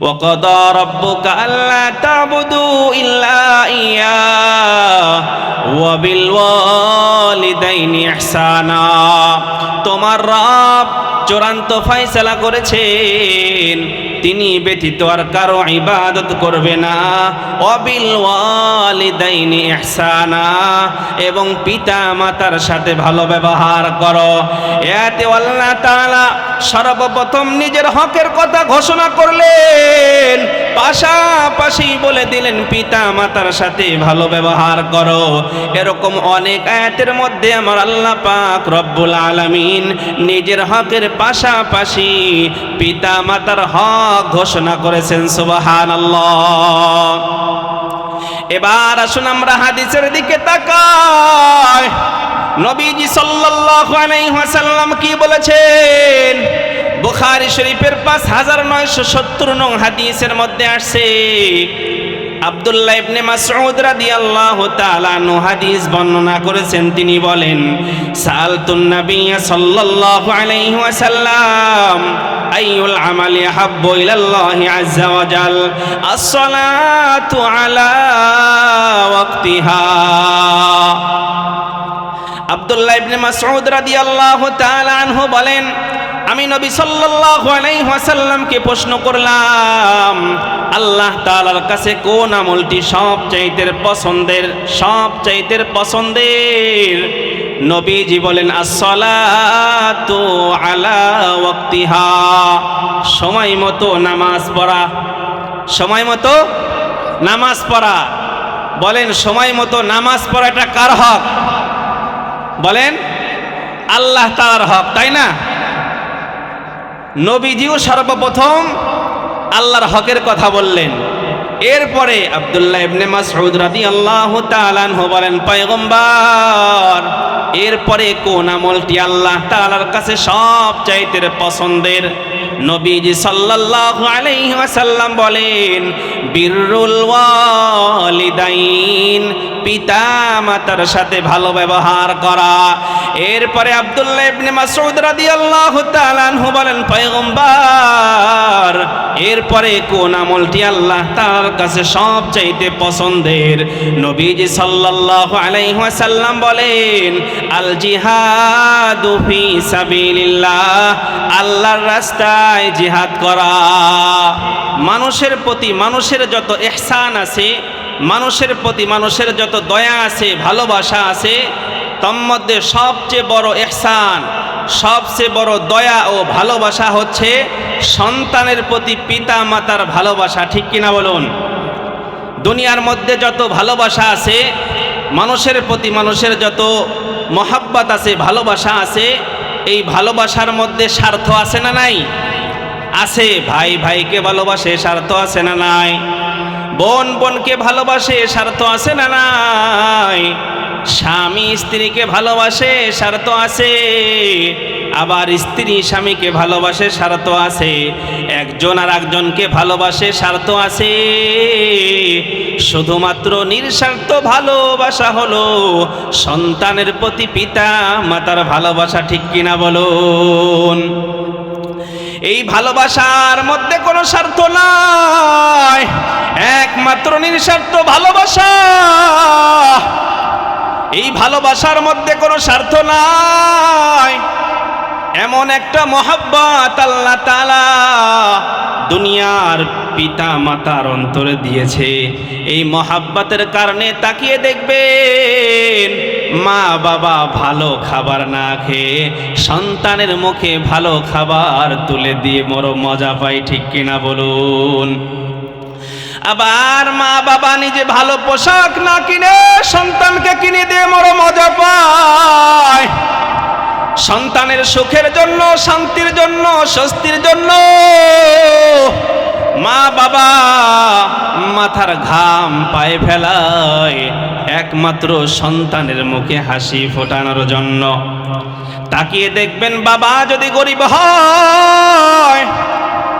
وقضى ربك ألا تعبدوا إلا إياه وبالوالدين إحسانا তোমার রব চূড়ান্ত ফয়সালা করেছেন। তিনি ব্যতীত আর কারও ইবাদত করবে না। অবিল ওয়ালিদাইনি ইহসানা। এবং পিতা মাতার সাথে ভালো ব্যবহার করো। এতে আল্লাহ তাআলা সর্বপ্রথম নিজের হকের কথা ঘোষণা করলেন। পাশাপাশি বলে দিলেন, পিতা মাতার সাথে ভালো ব্যবহার করো। এরকম অনেক আয়াতের মধ্যে আমার আল্লাহ পাক রব্বুল আলামিন নিজের হকের পাশাপাশি পিতা মাতার হক ঘোষণা করেছেন, সুবহানাল্লাহ। এবার আসুন আমরা হাদিসের দিকে তাকাই। নবীজি সাল্লাল্লাহু কি বলেছেন? বুখারী শরীফের পাঁচ হাজার নয়শো সত্তর নং হাদিসের মধ্যে আসছে আব্দুল্লাহ ইবনে মাসউদ রাদিয়াল্লাহু তাআলা আনহু হাদিস বর্ণনা করেছেন। তিনি বলেন সালতুন নাবিয়্য সাল্লাল্লাহু আলাইহি ওয়াসাল্লাম, আইয়ুল আমালি হাব্বু ইলাল্লাহি আযজা ওয়া জাল as-salatu আলা ওয়াক্তিহা। আব্দুল্লাহ ইবনে মাসউদ রাদিয়াল্লাহু তাআলা আনহু বলেন আমি নবী ওয়াসাল্লামকে প্রশ্ন করলাম, আল্লাহ তাআলার কাছে কোন আমলটি সবচাইতে পছন্দের সবচাইতে পছন্দের? নবীজি বলেন, আসসালাতু আলা ওয়াক্তিহা। সময় মতো নামাজ পড়া। সময় মতো নামাজ পড়া। বলেন, সময় মতো নামাজ পড়াটা কার হক? বলেন, আল্লাহ তাআলার হক, তাই না? নবীজিও সর্বপ্রথম আল্লাহর হকের কথা বললেন। এরপরে আব্দুল্লাহ ইবনে মাসউদ রাদিয়াল্লাহু তাআলা বলেন, পয়গম্বর, এরপরে কোন আমলটি আল্লাহ তাআলার কাছে সব চাইতে পছন্দের? নবীজি সাল্লাল্লাহু আলাইহি ওয়াসাল্লাম বলেন, বিররুল ওয়ালিদাইন। পিতা মাতার সাথে ভালো ব্যবহার করা। এরপরে আব্দুল্লাহ ইবনে মাসউদ রাদিয়াল্লাহু তাআলা আনহু বলেন, পয়গম্বর, এরপরে কোন আমলটি আল্লাহ তার কাছে সবচাইতে পছন্দের? নবীজি সাল্লাল্লাহু আলাইহি ওয়াসাল্লাম বলেন আল জিহাদু ফি সাবিলিল্লাহ, আল্লাহর রাস্তায় জিহাদ করা। মানুষের প্রতি মানুষের যত ইহসান আছে মানুষের প্রতি মানুষের যত দয়া আছে, ভালোবাসা আছে তন্মধ্যে সবচেয়ে বড় এহসান সবচেয়ে বড় দয়া ও ভালোবাসা হচ্ছে সন্তানের প্রতি পিতা মাতার ভালোবাসা। ঠিক কিনা বলুন? দুনিয়ার মধ্যে যত ভালোবাসা আছে, মানুষের প্রতি মানুষের যত মহাব্বত আছে, ভালোবাসা আছে, এই ভালোবাসার মধ্যে স্বার্থ আছে না নাই? আছে, ভাই ভাইকে ভালোবাসে, স্বার্থ আছে না নাই? বোন বোনকে ভালোবাসে, স্বার্থ আছে না নাই? স্বামী স্ত্রীকে ভালোবাসে, স্বার্থ আছে। আবার স্ত্রী স্বামীকে ভালোবাসে, স্বার্থ আছে। একজন আর একজনকে ভালোবাসে, স্বার্থ আছে। শুধুমাত্র নিঃস্বার্থ ভালোবাসা হলো, সন্তানের প্রতি পিতা মাতার ভালোবাসা ঠিক কিনা বলুন? এই ভালোবাসার মধ্যে কোনো স্বার্থ নাই। একমাত্র নিঃস্বার্থ ভালোবাসা। এই ভালোবাসার মধ্যে কোনো স্বার্থ নাই। এমন একটা মহাব্বত আল্লাহ তালা দুনিয়ার পিতা মাতার অন্তরে দিয়েছে। এই মহাব্বতের কারণে তাকিয়ে দেখবেন, মা বাবা ভালো খাবার না খেয়ে সন্তানের মুখে ভালো খাবার তুলে দিয়ে মরো মজা পাই ঠিক কিনা বলুন? আবার মা বাবা নিজে ভালো পোশাক না কিনে সন্তানকে কিনে দিয়ে মরো মজা পায়। সন্তানের সুখের জন্য, শান্তির জন্য, স্বস্তির জন্য মা বাবা মাথার ঘাম পায়ে ফেলায় একমাত্র সন্তানের মুখে হাসি ফোটানোর জন্য। তাকিয়ে দেখবেন বাবা যদি গরিব হয়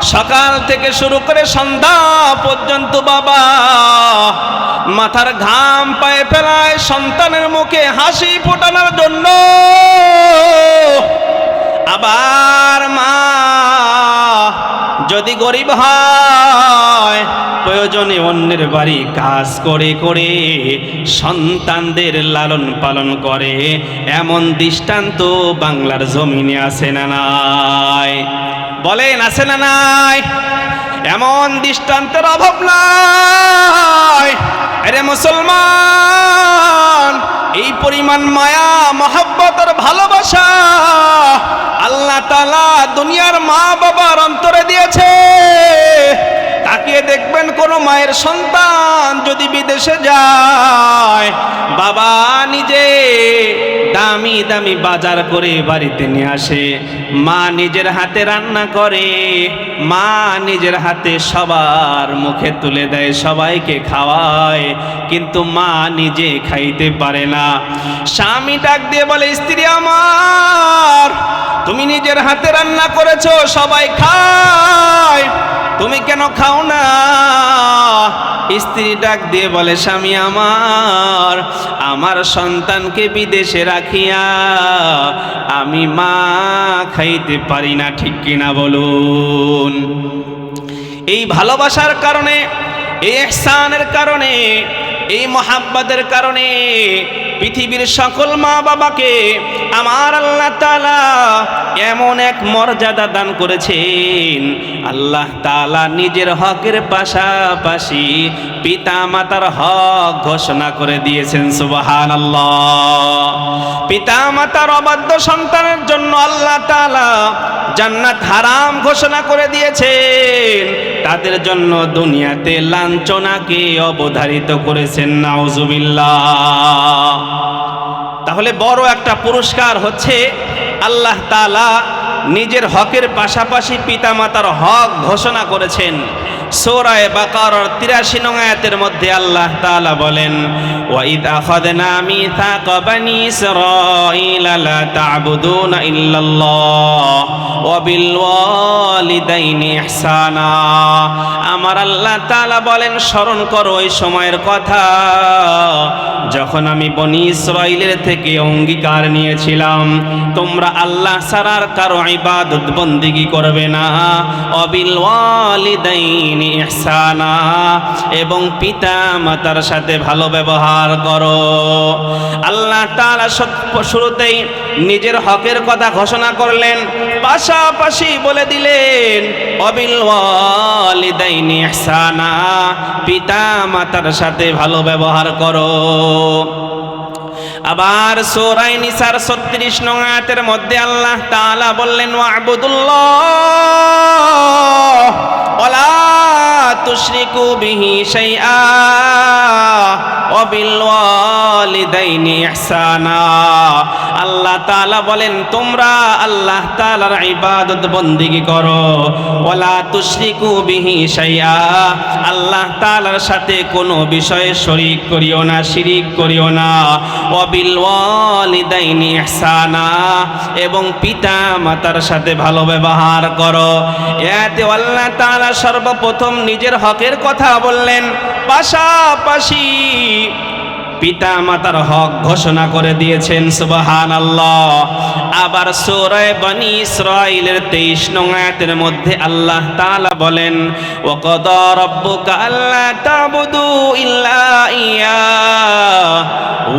সকাল থেকে শুরু করে সন্ধ্যা পর্যন্ত বাবা, মাথার ঘাম পায়ে ফেলায় সন্তানের মুখে হাসি ফোটানোর জন্য আবার মা, যদি গরিব হয়, প্রয়োজনে অন্যের বাড়ি কাজ করে করে সন্তানদের লালন পালন করে। এমন দৃষ্টান্ত বাংলার জমিনে আছে না নাই? বলেন, আছে না নাই? এমন দৃষ্টান্তের অভাব নাই। আরে মুসলমান এই পরিমাণ মায়া মহাব্বত আর ভালোবাসা আল্লাহ তালা দুনিয়ার মা বাবার অন্তরে দিয়েছে। তাকিয়ে দেখবেন কোনো মায়ের সন্তান যদি বিদেশে যায়, বাবা নিজে দামি দামি বাজার করে বাড়িতে নিয়ে আসে, মা নিজের হাতে রান্না করে, মা নিজের হাতে সবার মুখে তুলে দেয়, সবাইকে খাওয়ায়, কিন্তু মা নিজে খাইতে পারে না। স্বামী ডাক দিয়ে বলে, স্ত্রী আমার তুমি নিজের হাতে রান্না করেছ, সবাই খায়। তুমি কেন খাও না? স্ত্রী ডাক দিয়ে বলে, স্বামী আমার আমার সন্তানকে বিদেশে রাখিয়া আমি মা খাইতে পারি না, ঠিক কিনা বলুন? এই ভালোবাসার কারণে, এই এহসানের কারণে এই মহাব্বাদের কারণে পৃথিবীর সকল মা বাবাকে আমার আল্লাহ তালা এমন এক মর্যাদা দান করেছেন। আল্লাহ তালা নিজের হকের পাশাপাশি পিতা মাতার হক ঘোষণা করে দিয়েছেন সুবাহান পিতা মাতার অবাধ্য সন্তানের জন্য আল্লাহ তালা জান্নাত হারাম ঘোষণা করে দিয়েছেন। তাদের জন্য দুনিয়াতে লাঞ্ছনাকে অবধারিত করেছেন নাউজুবিল্লাহ। তাহলে বড় একটা পুরস্কার হচ্ছে আল্লাহ তালা নিজের হকের পাশাপাশি পিতামাতার হক ঘোষণা করেছেন। সৌরায় বাকার তিরাশি নং মধ্যে আল্লাহ তাআলা বলেন, ওয়াইদ আখাদনা মিথাক বানি ইসরাঈল লা তা'বুদুনা ইল্লাল্লাহ, ওয়া বিল ওয়ালিদাইনি ইহসানা। আমার আল্লাহ তাআলা বলেন, স্মরণ করো ওই সময়ের কথা, যখন আমি বনি ইসরাইলের থেকে অঙ্গীকার নিয়েছিলাম। তোমরা আল্লাহ সারার কারও ইবাদত বন্দিগি করবে না। অবিল ওয়ালিদাইনি ইহসানা এবং পিতা মাতার সাথে ভালো ব্যবহার করো। আল্লাহ তাআলা শুরুতেই নিজের হকের কথা ঘোষণা করলেন, পাশাপাশি বলে দিলেন, অবিল ওয়ালিদাইনি ইহসানা পিতা মাতার সাথে ভালো ব্যবহার করো। আবার সোরাই নিসার ছত্রিশ নং আয়াতের মধ্যে আল্লাহ তাআলা বললেন, ওয়াবুদুল্লাহ, ওয়ালা তুশরিকু বিহি শাইআ, ওয়া বিল আল্লাহ তাআলা বলেন, তোমরা আল্লাহ তাআলার ইবাদত বন্দিগি করো। ওয়ালা তুশরিকু বিহি শাইআ, আল্লাহ তাআলার সাথে কোনো বিষয়ে শরীক করিও না, শিরিক করিও না। ওয়ালিদাইনি ইহসানা, এবং পিতা মাতার সাথে ভালো ব্যবহার করো। এতে আল্লাহ তাআলা সর্বপ্রথম নিজের হকের কথা বললেন। পাশাপাশি পিতা মাতার হক ঘোষণা করে দিয়েছেন সুবাহান আল্লাহ আবার সূরায়ে বনি ইসরাইলের 23 নং আয়াতের মধ্যে আল্লাহ তাআলা বলেন ওয়া কাদা রাব্বুকা আল্লা তা'বুদু ইল্লা ইয়া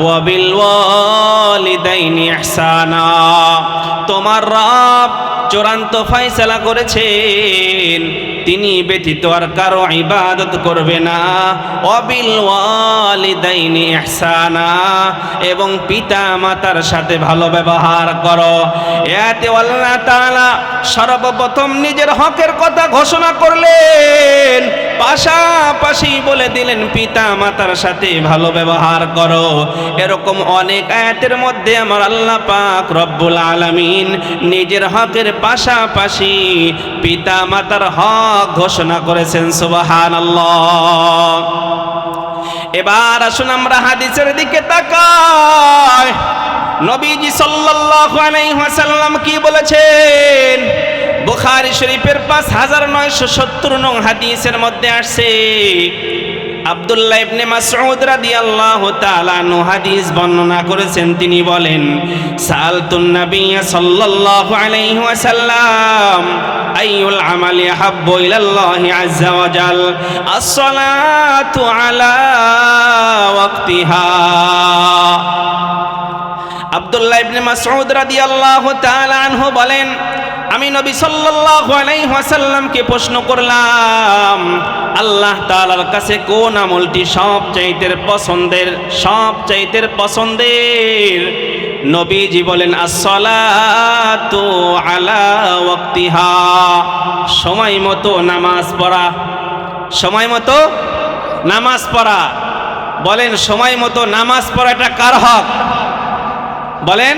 ওয়া বিল ওয়ালিদাইনি ইহসানা। তোমার রব চূড়ান্ত ফয়সালা করেছেন, তিনি ব্যতীত আর কারও ইবাদত করবে না। অবিল ওয়ালিদাইনি ইহসানা। এবং পিতা মাতার সাথে ভালো ব্যবহার করো। এতে আল্লাহ তাআলা সর্বপ্রথম নিজের হকের কথা ঘোষণা করলেন। পাশাপাশি বলে দিলেন পিতা মাতার সাথে ভালো ব্যবহার করো। এরকম অনেক আয়াতের মধ্যে আমার আল্লাহ পাক রব্বুল আলামিন নিজের হকের পাশাপাশি পিতা মাতার হক ঘোষণা করেছেন সুবাহান এবার আসুন আমরা হাদিসের দিকে তাকাই। নবীজি সাল্লাল্লাহু আলাইহি ওয়াসাল্লাম কি বলেছেন? বুখারী শরীফের পাঁচ হাজার নয়শো সত্তর নং হাদিসের মধ্যে আসছে আব্দুল্লাহ ইবনে মাসউদ রাদিয়াল্লাহু তাআলা নু হাদিস বর্ণনা করেছেন। তিনি বলেন সালতুন নবিয়্য সাল্লাল্লাহু আলাইহি ওয়াসাল্লাম, আইয়ুল আমালি হাব্বু ইলাল্লাহি আযজা ওয়া জাল, আস-সালাতু আলা ওয়াক্তিহা। আব্দুল্লাহ ইবনে মাসউদ রাদিয়াল্লাহু তাআলা আনহু বলেন, আমি নবী সাল্লাল্লাহু আলাইহি ওয়াসাল্লামকে প্রশ্ন করলাম, আল্লাহ তাআলার কাছে কোন আমলটি সবচাইতে পছন্দের সবচাইতে পছন্দের? নবীজি বলেন as-salatu আলা ওয়াক্তিহা। সময় মতো নামাজ পড়া। সময় মতো নামাজ পড়া। বলেন, সময় মতো নামাজ পড়াটা কার হক? বলেন,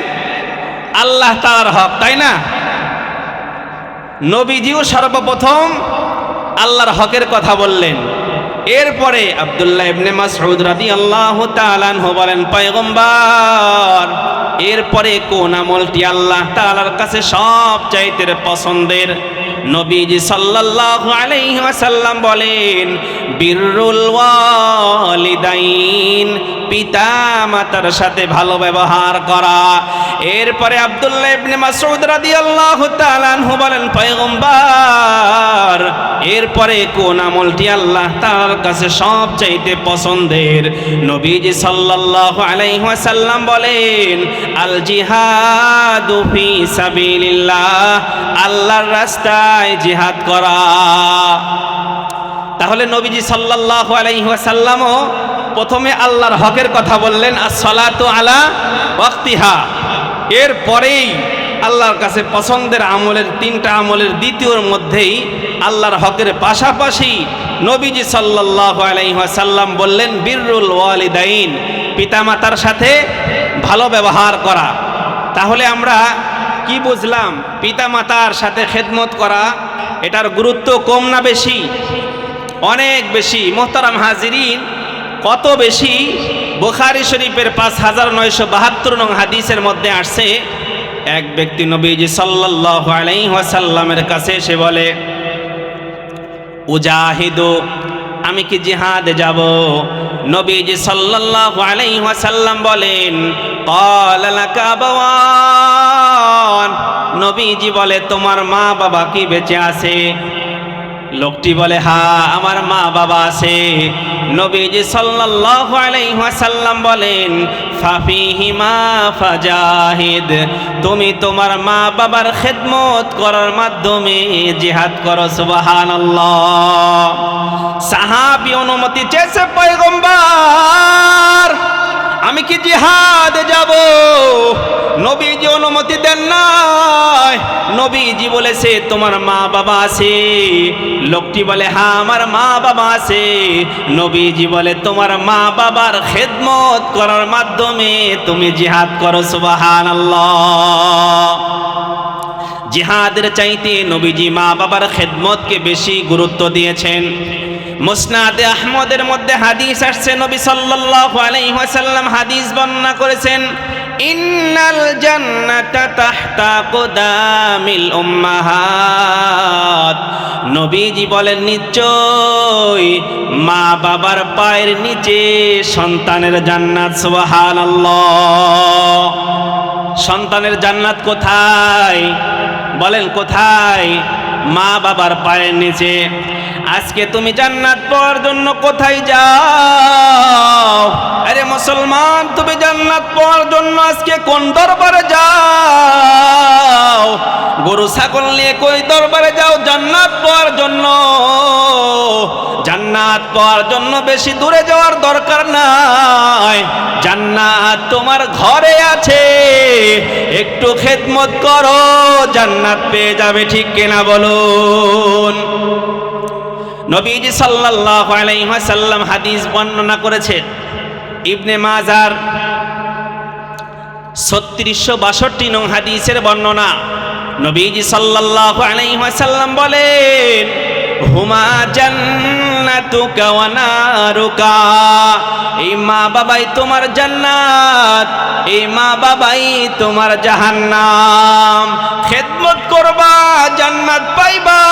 আল্লাহ তাআলার হক, তাই না? নবীজিও সর্বপ্রথম আল্লাহর হকের কথা বললেন। এরপরে আব্দুল্লাহ ইবনে মাসউদ রাদিয়াল্লাহু তাআলা আনহু বলেন, পয়গম্বর, এরপরে কোন আমলটি আল্লাহ তাআলার কাছে সব চাইতে পছন্দের? নবীজি সাল্লাল্লাহু আলাইহি ওয়াসাল্লাম বলেন, বিররুল ওয়ালিদাইন পিতা মাতার সাথে ভালো ব্যবহার করা। এরপরে আব্দুল্লাহ ইবনে মাসউদ রাদিয়াল্লাহু তাআলা আনহু বলেন, পয়গম্বর, এরপরে কোন আমলটি আল্লাহ তাআলার কাছে সবচাইতে পছন্দের? নবীজি সাল্লাল্লাহু আলাইহি ওয়াসাল্লাম বলেন, আল জিহাদু ফি সাবিলিল্লাহ, আল্লাহর রাস্তায় জিহাদ করা। তাহলে নবীজি সাল্লাল্লাহু আলাইহি ওয়াসাল্লামও প্রথমে আল্লাহর হকের কথা বললেন আর সলাতু আলা ওয়াক্তিহা। এর পরেই আল্লাহর কাছে পছন্দের আমলের তিনটা আমলের দ্বিতীয়র মধ্যেই আল্লাহর হকের পাশাপাশি নবীজি সাল্লাল্লাহু আলাইহি ওয়াসাল্লাম বললেন, বিররুল ওয়ালিদাইন, পিতামাতার সাথে ভালো ব্যবহার করা। তাহলে আমরা কি বুঝলাম, পিতামাতার সাথে খেদমত করা, এটার গুরুত্ব কম না বেশি? অনেক বেশি। মোহতারাম হাজিরিন কত বেশি বুখারি শরীফের পাঁচ হাজার নয়শো বাহাত্তর নং হাদিসের মধ্যে আসছে, এক ব্যক্তি নবীজি সাল্লাল্লাহু আলাইহি ওয়াসাল্লামের কাছে এসে বলে, উজাহিদু, আমি কি জিহাদে যাব? নবীজি সাল্লাল্লাহু আলাইহি ওয়াসাল্লাম বলেন নবীজি বলে, তোমার মা বাবা কি বেঁচে আছে? লোকটি বলে, হা, আমার মা বাবা আছে। নবীজি সাল্লাল্লাহু আলাইহি ওয়াসাল্লাম বলেন, ফাফিহিমা ফাজাহিদ, তুমি তোমার মা বাবার খেদমত করার মাধ্যমে জিহাদ করো, সুবহানাল্লাহ। সাহাবী অনুমতি চেয়েছে, পয়গম্বর, আমি কি জিহাদে যাব? নবীজি অনুমতি দেন নাই। নবীজি বলেছে, তোমার মা বাবা আছে। লোকটি বলে হ্যাঁ আমার মা বাবা আছে। নবীজি বলে, তোমার মা বাবার খেদমত করার মাধ্যমে তুমি জিহাদ করো সুবাহান জিহাদের চাইতে নবীজি মা বাবার খেদমতকে বেশি গুরুত্ব দিয়েছেন। মুসনাদে আহমদের মধ্যে হাদিস আসছে, নবী সাল্লাল্লাহু আলাইহি ওয়াসাল্লাম হাদিস বর্ণনা করেছেন ইন্নাল জান্নাতা তাহতা কুদামিল উম্মাহাত। নবীজি বলেন নিশ্চয় মা বাবার পায়ের নিচে সন্তানের জান্নাত, সুবহানাল্লাহ। সন্তানের জান্নাত কোথায়? বলেন, কোথায়? মা বাবার পায়ের নিচে। আজকে তুমি জান্নাত পাওয়ার জন্য কোথায় যাও? আরে মুসলমান, তুমি জান্নাত পাওয়ার জন্য আজকে কোন দরবারে যাও? গরু, ছাগল নিয়ে কই দরবারে যাও? জান্নাত পাওয়ার জন্য। জান্নাত পাওয়ার জন্য বেশি দূরে যাওয়ার দরকার নাই। জান্নাত তোমার ঘরে আছে। একটু খেদমত করো, জান্নাত পেয়ে যাবে ঠিক কিনা বলুন। নবীজি সাল্লাল্লাহু আলাইহি ওয়াসাল্লাম হাদিস বর্ণনা করেছেন। ইবনে মাজার ছত্রিশশো বাষট্টি নং হাদিসের বর্ণনা। নবীজি সাল্লাল্লাহু আলাইহি ওয়াসাল্লাম বলেন হুমা জান্নাত জান্নাতুকা ওয়া নারুকা। এই মা বাবাই তোমার জান্নাত, এই মা বাবাই তোমার জাহান্নাম। খেদমত করবা, জান্নাত পাইবা।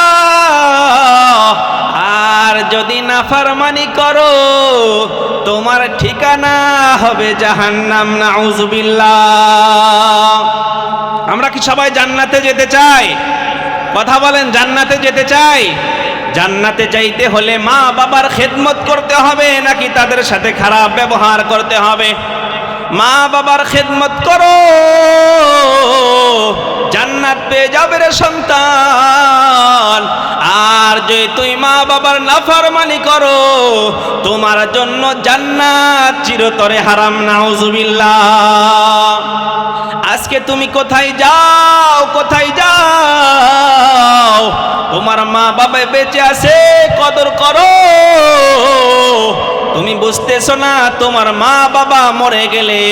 আর যদি নাফরমানি করো, তোমার ঠিকানা হবে জাহান্নাম, নাউজুবিল্লাহ। আমরা কি সবাই জান্নাতে যেতে চাই? কথা বলেন, জান্নাতে যেতে চাই? জান্নাতে যাইতে হলে মা বাবার খেদমত করতে হবে, নাকি তাদের সাথে খারাপ ব্যবহার করতে হবে? মা বাবার খেদমত করো। জান্নাত পেয়ে যাবে রে সন্তান। আর যদি তুই মা বাবার নাফরমানি করো, তোমার জন্য জান্নাত চিরতরে হারাম, নাউজুবিল্লাহ। আজকে তুমি কোথায় যাও কোথায় যাও? তোমার মা বাবা বেঁচে আছে, কদর করো। তুমি বুঝতেছো না, তোমার মা বাবা মরে গেলে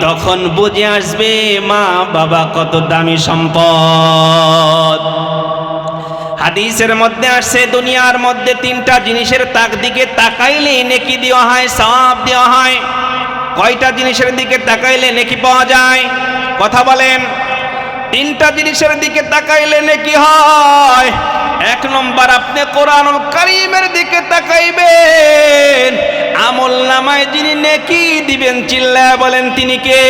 তখন বুঝে আসবে মা বাবা কত দামি সম্পদ। হাদিসের মধ্যে আসছে, দুনিয়ার মধ্যে তিনটা জিনিসের তাক দিকে তাকাইলে নেকি দেওয়া হয়, সওয়াব দেওয়া হয়। কয়টা জিনিসের দিকে তাকাইলে নেকি পাওয়া যায়? কথা বলেন। তিনটা জিনিসের দিকে তাকাইলে নেকি হয়। এক নম্বর, আপনি কোরআনুল কারিমের দিকে তাকাইবেন। আমল নামায় যিনি নেকি দিবেন, চিল্লায় বলেন তিনি কে?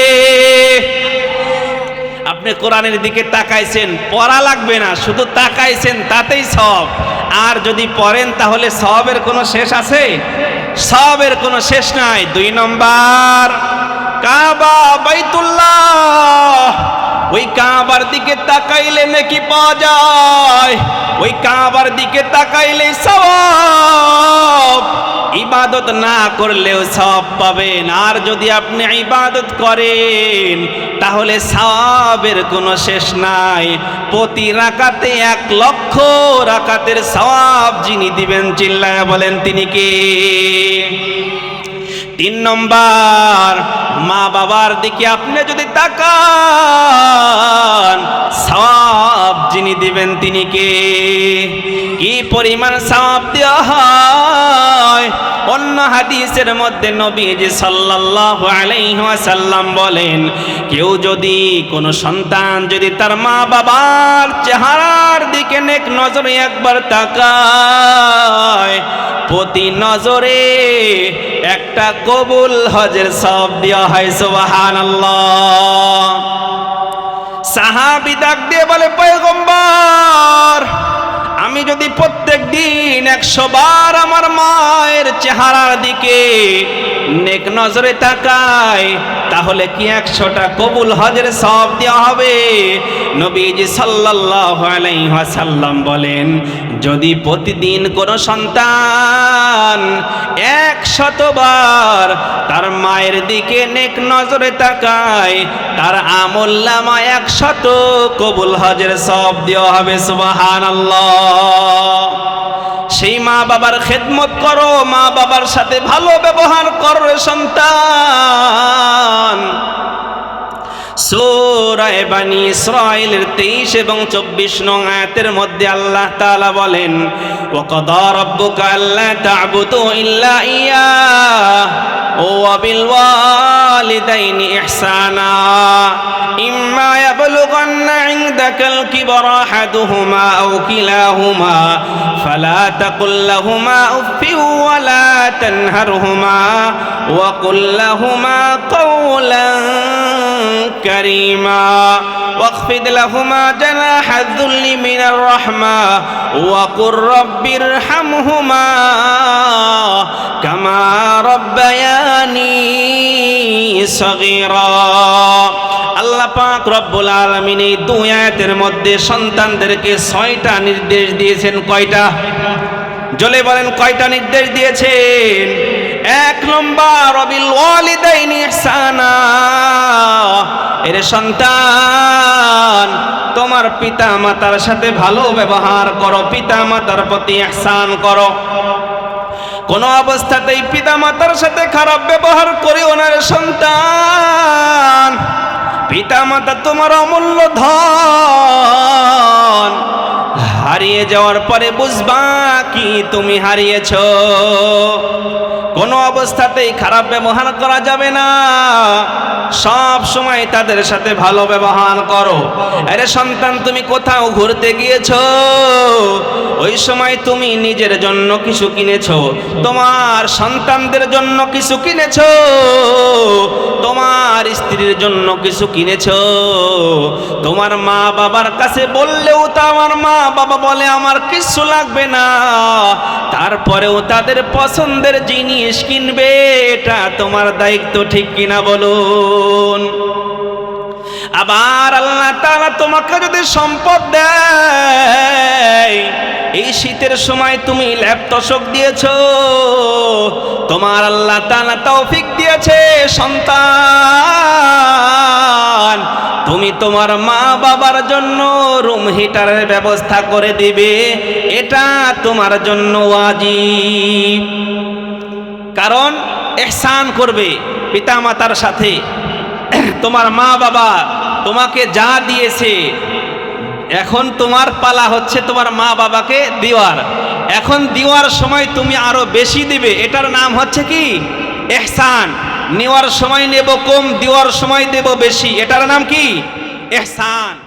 আপনি কোরআনের দিকে তাকাইছেন, পড়া লাগবে না, শুধু তাকাইছেন, তাতেই সব। আর যদি পড়েন, তাহলে সবের কোনো শেষ আছে? সবের কোনো শেষ নাই। দুই নম্বর, কাবা, বাইতুল্লাহ ওই কাবার দিকে তাকাইলে নাকি পাওয়া যায়। ওই কাবার দিকে তাকাইলে সব ইবাদত না করলেও সব পাবেন। আর যদি আপনি ইবাদত করেন, তাহলে সবের কোনো শেষ নাই। প্রতি রাকাতে এক লক্ষ রাকাতের সওয়াব যিনি দিবেন, চিল্লায় বলেন তিনি কে? তিন নম্বর, মা বাবার দিকে আপনি যদি তাকান সব যিনি দিবেন তিনি কে? কি পরিমাণ সওয়াব দেওয়া হয়? হাদিসের মধ্যে নবীজি সাল্লাল্লাহু আলাইহি ওয়াসাল্লাম বলেন, কেউ যদি কোনো সন্তান যদি তার মা বাবার চেহারার দিকে নেক নজরে একবার তাকায়, প্রতি নজরে একটা কবুল হজের সব দেওয়া হয়, সুবহানাল্লাহ। সাহাবি ডাক দিয়ে বলে, পয়গম্বর আমি যদি প্রত্যেক দিন একশো বার আমার মায়ের চেহারার দিকে নেক নজরে তাকাই, তাহলে কি একশোটা কবুল হজের সব দেওয়া হবে? নবীজি সাল্লাল্লাহু আলাইহি ওয়াসাল্লাম বলেন, যদি প্রতিদিন কোনো সন্তান এক শতবার তার মায়ের দিকে নেক নজরে তাকায়, তার আমল নামা একশত কবুল হজের সব দেওয়া হবে, সুবহানাল্লাহ। সেই মা বাবার খেদমত করো, মা বাবার সাথে ভালো ব্যবহার করো সন্তান। সূরায়ে বানি ইসরাঈলের 23 এবং 24 নং আয়াতের মধ্যে আল্লাহ তাআলা বলেন ওয়া কাদা রাব্বুকা আল্লা তা'বুদু ইল্লা ইয়্যাহ ওয়া أهلك الكبر أحدهما أو كلاهما فلا تقل لهما أف ولا تنهرهما وقل لهما قولا كريما واخفض لهما جناح الذل من الرحمة وقل رب ارحمهما كما ربياني صغيرا আল্লাহ পাক রব্বুল আলামিন এই দুই আয়াতের মধ্যে সন্তানদেরকে ছয়টা নির্দেশ দিয়েছেন কয়টা? জলে বলেন, কয়টা নির্দেশ দিয়েছেন? এক নম্বর, রবিল ওয়ালিদাইনি ইহসানা। এর সন্তান, তোমার পিতা মাতার সাথে ভালো ব্যবহার করো পিতা মাতার প্রতি ইহসান করো। কোন অবস্থাতেই পিতা মাতার সাথে খারাপ ব্যবহার করে ওনার সন্তান। পিতা মাতা তোমার অমূল্য ধন। হারিয়ে যাওয়ার পরে বুঝবা কি তুমি হারিয়েছ। কোনো অবস্থাতেই খারাপ ব্যবহার করা যাবে না। সব সময় তাদের সাথে ভালো ব্যবহার করো। আরে সন্তান, তুমি কোথাও ঘুরতে গিয়েছো? ওই সময় তুমি নিজের জন্য কিছু কিনেছ, তোমার সন্তানদের জন্য কিছু কিনেছো, তোমার স্ত্রীর জন্য কিছু কিনেছ। তোমার মা বাবার কাছে বললেও তো আমার মা বাবা বলে আমার কিছু লাগবে না। তারপরেও তাদের পছন্দের জিনিস কিনবে, এটা তোমার দায়িত্ব ঠিক কিনা বলুন। আবার আল্লাহ তাআলা তোমাকে যদি সম্পদ দেয় এই শীতের সময় তুমি ল্যাপ তশক দিয়েছ। তোমার আল্লাহ তাআলা তৌফিক দিয়েছে, সন্তান। তুমি তোমার মা বাবার জন্য রুম হিটারের ব্যবস্থা করে দিবে। এটা তোমার জন্য ওয়াজিব। কারণ এহসান করবে পিতা মাতার সাথে। তোমার মা বাবা তোমাকে যা দিয়েছে এখন তোমার পালা হচ্ছে তোমার মা বাবাকে দেওয়ার। এখন দেওয়ার সময় তুমি আরও বেশি দিবে। এটার নাম হচ্ছে কি? এহসান। নেওয়ার সময় নেব কম, দেওয়ার সময় দেব বেশি। এটার নাম কি? এহসান।